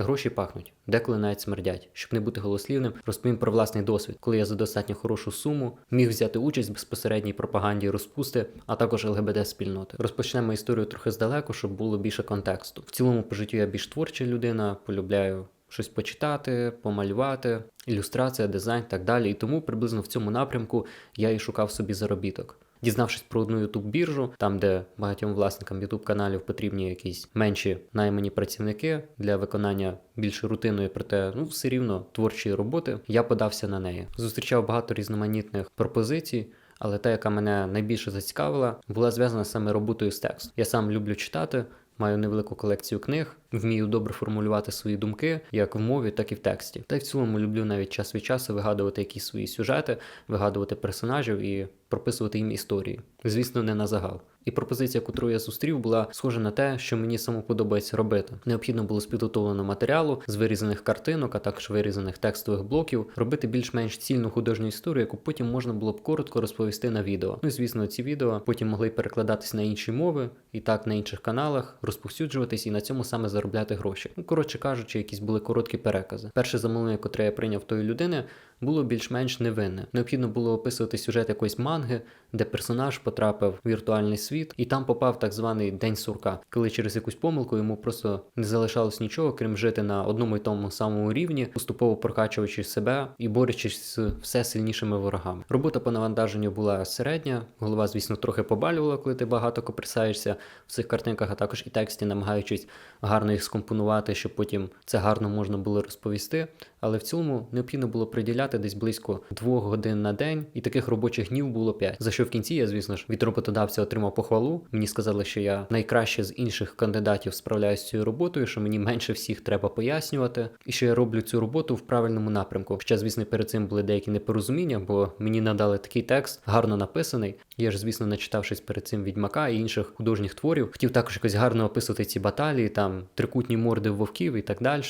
Гроші пахнуть, деколи навіть смердять. Щоб не бути голослівним, розповім про власний досвід, коли я за достатньо хорошу суму міг взяти участь в безпосередній пропаганді розпусти, а також ЛГБТ спільноти. Розпочнемо історію трохи здалеку, щоб було більше контексту. В цілому по життю я більш творча людина, полюбляю. Щось почитати, помалювати, ілюстрація, дизайн так далі. І тому приблизно в цьому напрямку я і шукав собі заробіток. Дізнавшись про одну youtube біржу, там де багатьом власникам youtube каналів потрібні якісь менші наймані працівники для виконання більш рутинної, проте ну все рівно творчої роботи, я подався на неї. Зустрічав багато різноманітних пропозицій. Але та, яка мене найбільше зацікавила, була зв'язана саме роботою з текстом. Я сам люблю читати, маю невелику колекцію книг, вмію добре формулювати свої думки як в мові, так і в тексті. Та й в цілому люблю навіть час від часу вигадувати якісь свої сюжети, вигадувати персонажів і прописувати їм історії. Звісно, не на загал. І пропозиція, яку я зустрів, була схожа на те, що мені само подобається робити. Необхідно було з підготовленого матеріалу, з вирізаних картинок, а також вирізаних текстових блоків, робити більш-менш цільну художню історію, яку потім можна було б коротко розповісти на відео. Ну і звісно, ці відео потім могли перекладатись на інші мови, і так на інших каналах, розповсюджуватись і на цьому саме заробляти гроші. Ну, коротше кажучи, якісь були короткі перекази. Перше замовлення, котре я прийняв тої людини, було більш-менш невинне. Необхідно було описувати сюжет якоїсь манги, де персонаж потрапив в віртуальний світ, і там попав так званий день сурка, коли через якусь помилку йому просто не залишалось нічого, крім жити на одному і тому самому рівні, поступово прокачуючи себе і борючись з все сильнішими ворогами. Робота по навантаженню була середня, голова, звісно, трохи побалювала, коли ти багато коприсаєшся в цих картинках, а також і тексті, намагаючись гарно їх скомпонувати, щоб потім це гарно можна було розповісти. Але в цілому необхідно було приділяти десь близько двох годин на день, і таких робочих днів було п'ять. За що в кінці я, звісно ж, від роботодавця отримав похвалу. Мені сказали, що я найкраще з інших кандидатів справляюся з цією роботою, що мені менше всіх треба пояснювати, і що я роблю цю роботу в правильному напрямку. Ще, звісно, перед цим були деякі непорозуміння, бо мені надали такий текст, гарно написаний. Я ж, звісно, начитавшись перед цим відьмака і інших художніх творів, хотів також якось гарно описувати ці баталії, там трикутні морди вовків і так далі.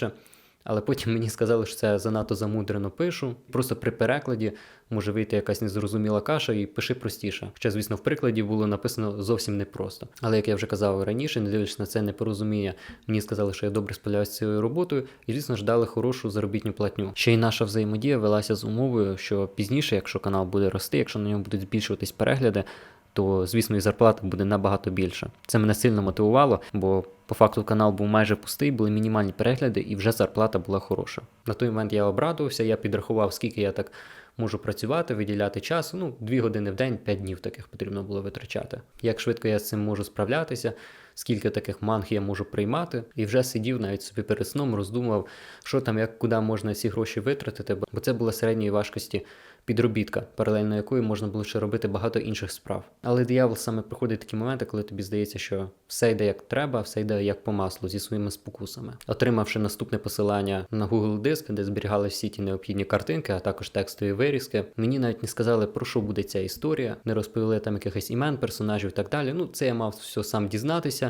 Але потім мені сказали, що це занадто замудрено пишу. Просто при перекладі може вийти якась незрозуміла каша і пиши простіше. Хоча, звісно, в прикладі було написано зовсім непросто. Але як я вже казав раніше, не дивлячись на це непорозуміння, мені сказали, що я добре справляюся з цією роботою, і звісно ж дали хорошу заробітну платню. Ще й наша взаємодія велася з умовою, що пізніше, якщо канал буде рости, якщо на ньому будуть збільшуватись перегляди. То, звісно, і зарплата буде набагато більше. Це мене сильно мотивувало, бо по факту канал був майже пустий, були мінімальні перегляди, і вже зарплата була хороша. На той момент я обрадувався, я підрахував, скільки я так можу працювати, виділяти час. Ну, 2 години в день, 5 днів таких потрібно було витрачати. Як швидко я з цим можу справлятися, скільки таких манг я можу приймати, і вже сидів навіть собі перед сном, роздумував, що там, як куди можна ці гроші витратити, бо це була середньої важкості підробітка, паралельно якої можна було ще робити багато інших справ. Але диявол саме приходить такі моменти, коли тобі здається, що все йде як треба, все йде як по маслу зі своїми спокусами. Отримавши наступне посилання на Google диск, де зберігали всі ті необхідні картинки, а також текстові вирізки, мені навіть не сказали, про що буде ця історія, не розповіли там якихось імен, персонажів і так далі. Ну, це я мав все сам дізнатися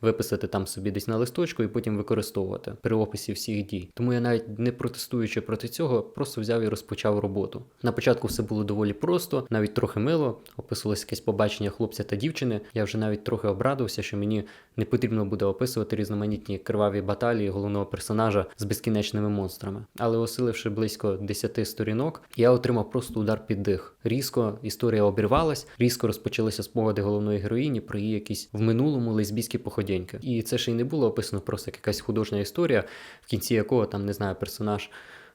виписати там собі десь на листочку і потім використовувати при описі всіх дій. Тому я навіть не протестуючи проти цього, просто взяв і розпочав роботу. На початку все було доволі просто, навіть трохи мило. Описувалось якесь побачення хлопця та дівчини. Я вже навіть трохи обрадився, що мені не потрібно буде описувати різноманітні криваві баталії головного персонажа з безкінечними монстрами. Але осиливши близько 10 сторінок, я отримав просто удар під дих. Різко історія обірвалась, різко розпочалися спогади головної героїні про її якісь в минулому лесбійські походи поведінки. І це ще й не було описано просто як якась художня історія, в кінці якого там не знаю, персонаж.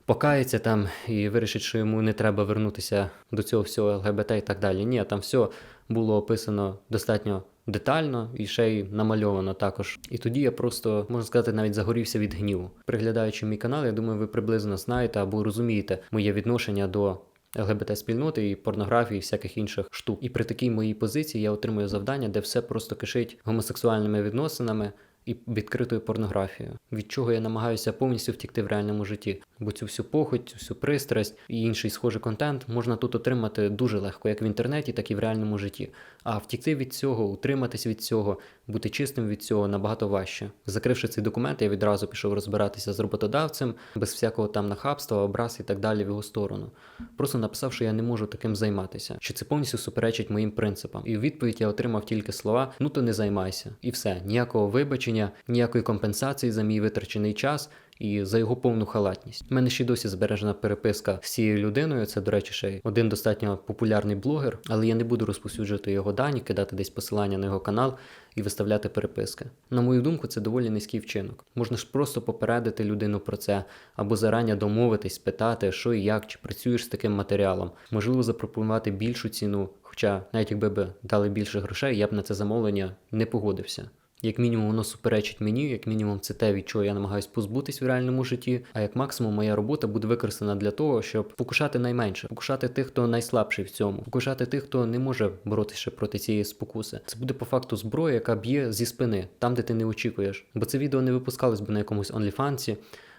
Покається там і вирішить, що йому не треба вернутися до цього всього ЛГБТ і так далі. Ні, там все було описано достатньо детально і ще й намальовано також. І тоді я просто можна сказати, навіть загорівся від гніву. Приглядаючи мій канал, я думаю, ви приблизно знаєте або розумієте моє відношення до ЛГБТ-спільноти і порнографії, і всяких інших штук. І при такій моїй позиції я отримую завдання, де все просто кишить гомосексуальними відносинами. І відкритою порнографією, від чого я намагаюся повністю втікти в реальному житті, бо цю всю похоть, цю всю пристрасть і інший схожий контент можна тут отримати дуже легко, як в інтернеті, так і в реальному житті. А втікти від цього, утриматись від цього, бути чистим від цього набагато важче. Закривши цей документ, я відразу пішов розбиратися з роботодавцем, без всякого там нахабства, образ і так далі в його сторону. Просто написав, що я не можу таким займатися, що це повністю суперечить моїм принципам. І у відповідь я отримав тільки слова: ну то не займайся. І все, ніякого вибачення, ніякої компенсації за мій витрачений час і за його повну халатність. У мене ще досі збережена переписка з цією людиною. Це, до речі, ще один достатньо популярний блогер, але я не буду розповсюджувати його дані, кидати десь посилання на його канал і виставляти переписки. На мою думку, це доволі низький вчинок. Можна ж просто попередити людину про це, або зарані домовитись, спитати, що і як, чи працюєш з таким матеріалом. Можливо, запропонувати більшу ціну. Хоча, навіть якби би дали більше грошей, я б на це замовлення не погодився. Як мінімум, воно суперечить мені, як мінімум, це те, від чого я намагаюся позбутись в реальному житті. А як максимум, моя робота буде використана для того, щоб покушати найменше, покушати тих, хто найслабший в цьому, покушати тих, хто не може боротися проти цієї спокуси. Це буде по факту зброя, яка б'є зі спини, там, де ти не очікуєш. Бо це відео не випускалось би на якомусь OnlyFans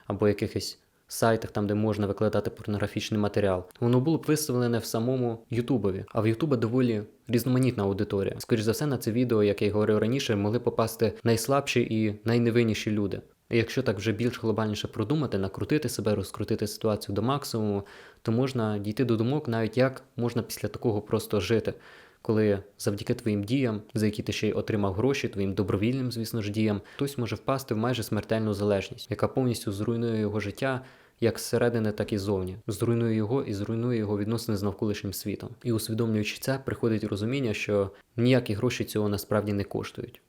або якихось сайтах, там, де можна викладати порнографічний матеріал. Воно було б виставлене в самому Ютубові, а в Ютуба доволі різноманітна аудиторія. Скоріше за все, на це відео, як я й говорив раніше, могли попасти найслабші і найневинніші люди. І якщо так вже більш глобальніше продумати, накрутити себе, розкрутити ситуацію до максимуму, то можна дійти до думок, навіть як можна після такого просто жити. Коли завдяки твоїм діям, за які ти ще й отримав гроші, твоїм добровільним, звісно ж, діям, хтось може впасти в майже смертельну залежність, яка повністю зруйнує його життя як зсередини, так і зовні Зруйнує його і зруйнує його відносини з навколишнім світом. І усвідомлюючи це, приходить розуміння, що ніякі гроші цього насправді не коштують.